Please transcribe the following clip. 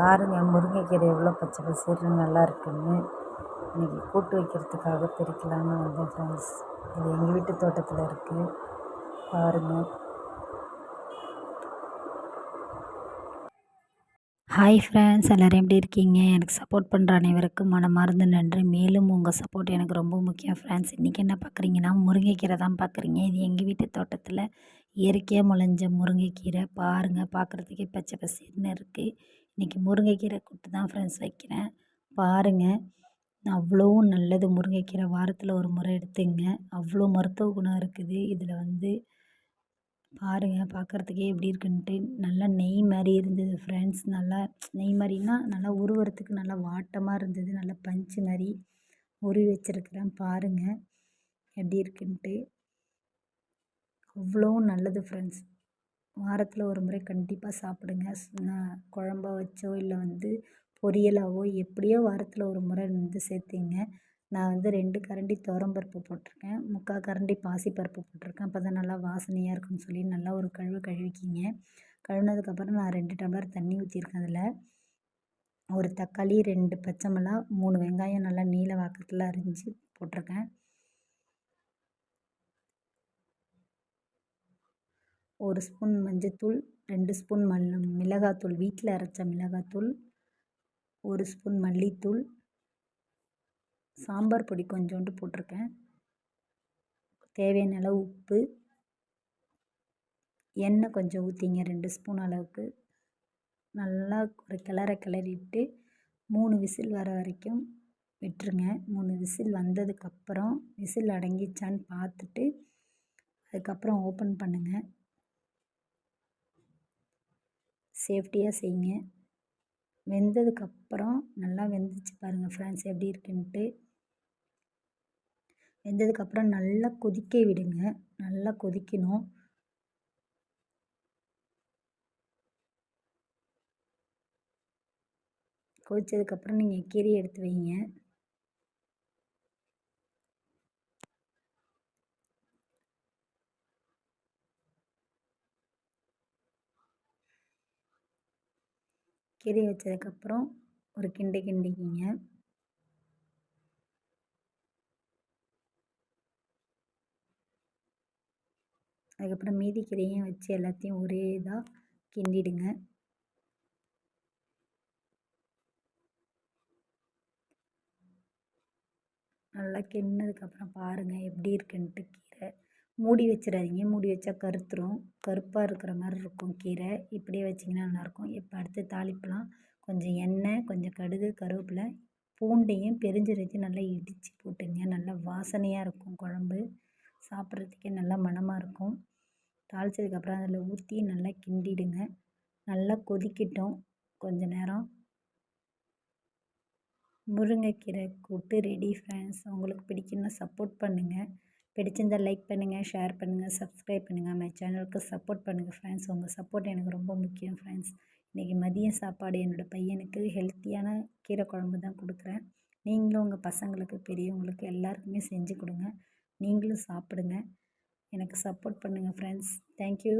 பாருங்கள் முருங்கைக்கீரை எவ்வளோ பச்சை பசேல்னு நல்லா இருக்குன்னு. இன்றைக்கி கூட்டு வைக்கிறதுக்காக பறிக்கலான்னு வந்தேன் ஃப்ரெண்ட்ஸ் இது எங்கள் வீட்டு தோட்டத்தில் இருக்குது பாருங்கள் ஹாய் ஃப்ரெண்ட்ஸ் எல்லோரும் எப்படி இருக்கீங்க? எனக்கு சப்போர்ட் பண்ணுற அனைவருக்கும் மனமார்ந்த நன்றி. மேலும் உங்கள் சப்போர்ட் எனக்கு ரொம்ப முக்கியம் ஃப்ரெண்ட்ஸ் இன்றைக்கி என்ன பார்க்குறீங்கன்னா முருங்கைக்கீரை தான் பார்க்குறீங்க இது எங்கள் வீட்டு தோட்டத்தில் இயற்கையாக முளைஞ்ச முருங்கைக்கீரை. பாருங்கள் பார்க்குறதுக்கே பச்சை பசேல்னு இருக்குது இன்றைக்கி முருங்கைக்கீரை கூட்டு தான் ஃப்ரெண்ட்ஸ் வைக்கிறேன். பாருங்கள் அவ்வளோ நல்லது முருங்கைக்கீரை. வாரத்தில் ஒரு முறை எடுத்துங்க. அவ்வளோ மருத்துவ குணம் இருக்குது. இதில் வந்து பாருங்கள் பார்க்குறதுக்கே எப்படி இருக்குன்ட்டு. நல்லா நெய் மாதிரி இருந்தது ஃப்ரெண்ட்ஸ் நல்லா நெய் மாதிரினா நல்லா உருவறத்துக்கு நல்லா வாட்டமாக இருந்தது. நல்லா பஞ்சு மாதிரி உருவி வச்சுருக்கிறேன். பாருங்கள் எப்படி இருக்குன்ட்டு. அவ்வளோ நல்லது ஃப்ரெண்ட்ஸ் வாரத்தில் ஒரு முறை கண்டிப்பாக சாப்பிடுங்க. குழம்பா வச்சோ இல்லை வந்து பொரியலாகவோ எப்படியோ வாரத்தில் ஒரு முறை வந்து சேர்த்திங்க. நான் வந்து ரெண்டு கரண்டி துவரம்பருப்பு போட்டிருக்கேன். முக்கால் கரண்டி பாசிப்பருப்பு போட்டிருக்கேன். அப்போ தான் நல்லா வாசனையாக இருக்கும்னு சொல்லி நல்லா ஒரு கழுவு கழுவிக்கிங்க. கழுவினதுக்கப்புறம் நான் ரெண்டு டம்ளர் தண்ணி ஊற்றிருக்கேன் அதில். ஒரு தக்காளி ரெண்டு பச்சை மிளகா மூணு வெங்காயம் நல்லா நீல வாக்கத்தில் அரிஞ்சு போட்டிருக்கேன். ஒரு ஸ்பூன் மஞ்சத்தூள் ரெண்டு ஸ்பூன் மல் மிளகாத்தூள் வீட்டில் அரைச்ச மிளகாத்தூள் ஒரு ஸ்பூன் மல்லித்தூள் சாம்பார் பொடி கொஞ்சோண்டு போட்டிருக்கேன். தேவையான அளவு உப்பு எண்ணெய் கொஞ்சம் ஊற்றிங்க ரெண்டு ஸ்பூன் அளவுக்கு. நல்லா ஒரு கிளற கிளறிட்டு மூணு விசில் வர வரைக்கும் விட்டுருங்க. மூணு விசில் வந்ததுக்கப்புறம் விசில் அடங்கிச்சான்னு பார்த்துட்டு அதுக்கப்புறம் ஓப்பன் பண்ணுங்கள் சேஃப்டியாக செய்யுங்க. வெந்ததுக்கப்புறம் நல்லா வெந்துச்சு பாருங்கள் ஃப்ரெண்ட்ஸ் எப்படி இருக்குன்ட்டு. வெந்ததுக்கப்புறம் நல்லா கொதிக்க விடுங்க. நல்லா கொதிக்கணும். கொதித்ததுக்கப்புறம் நீங்கள் கீரையை எடுத்து வைங்க. கீரையை வச்சதுக்கப்புறம் ஒரு கிண்டு கிண்டிக்கிங்க. அதுக்கப்புறம் மீதி கீரையும் வச்சு எல்லாத்தையும் ஒரே இதாக கிண்டிடுங்க. நல்லா கிண்ணதுக்கப்புறம் பாருங்கள் எப்படி இருக்குன்ட்டு மூடி வச்சிடாதீங்க. மூடி வச்சா கருத்துரும். கருப்பாக இருக்கிற மாதிரி இருக்கும் கீரை. இப்படியே வச்சிங்கன்னா நல்லாயிருக்கும். இப்போ அடுத்து தாளிப்பெலாம். கொஞ்சம் எண்ணெய் கொஞ்சம் கடுகு கருவேப்பிலை பூண்டையும் பெருஞ்சீரகத்தையும் நல்லா இடித்து போட்டுங்க. நல்லா வாசனையாக இருக்கும் குழம்பு. சாப்பிட்றதுக்கே நல்லா மணமாக இருக்கும். தாளித்ததுக்கப்புறம் அதில் ஊற்றி நல்லா கிண்டிடுங்க. நல்லா கொதிக்கட்டும். கொஞ்ச நேரம். முருங்கைக்கீரை கூட்டு ரெடி ஃப்ரெண்ட்ஸ் உங்களுக்கு பிடிக்குன்னா சப்போர்ட் பண்ணுங்கள் பிடிச்சிருந்தால் லைக் பண்ணுங்கள் ஷேர் பண்ணுங்கள் சப்ஸ்கிரைப் பண்ணுங்கள் மை சேனலுக்கு சப்போர்ட் பண்ணுங்கள் ஃப்ரெண்ட்ஸ் உங்கள் சப்போர்ட் எனக்கு ரொம்ப முக்கியம் ஃப்ரெண்ட்ஸ் இன்றைக்கி மதியம் சாப்பாடு என்னோடய பையனுக்கு ஹெல்த்தியான கீரை குழம்பு தான் கொடுக்குறேன். நீங்களும் உங்கள் பசங்களுக்கு பெரியவங்களுக்கு எல்லாருக்குமே செஞ்சு கொடுங்க. நீங்களும் சாப்பிடுங்க. எனக்கு சப்போர்ட் பண்ணுங்கள் ஃப்ரெண்ட்ஸ் தேங்க்யூ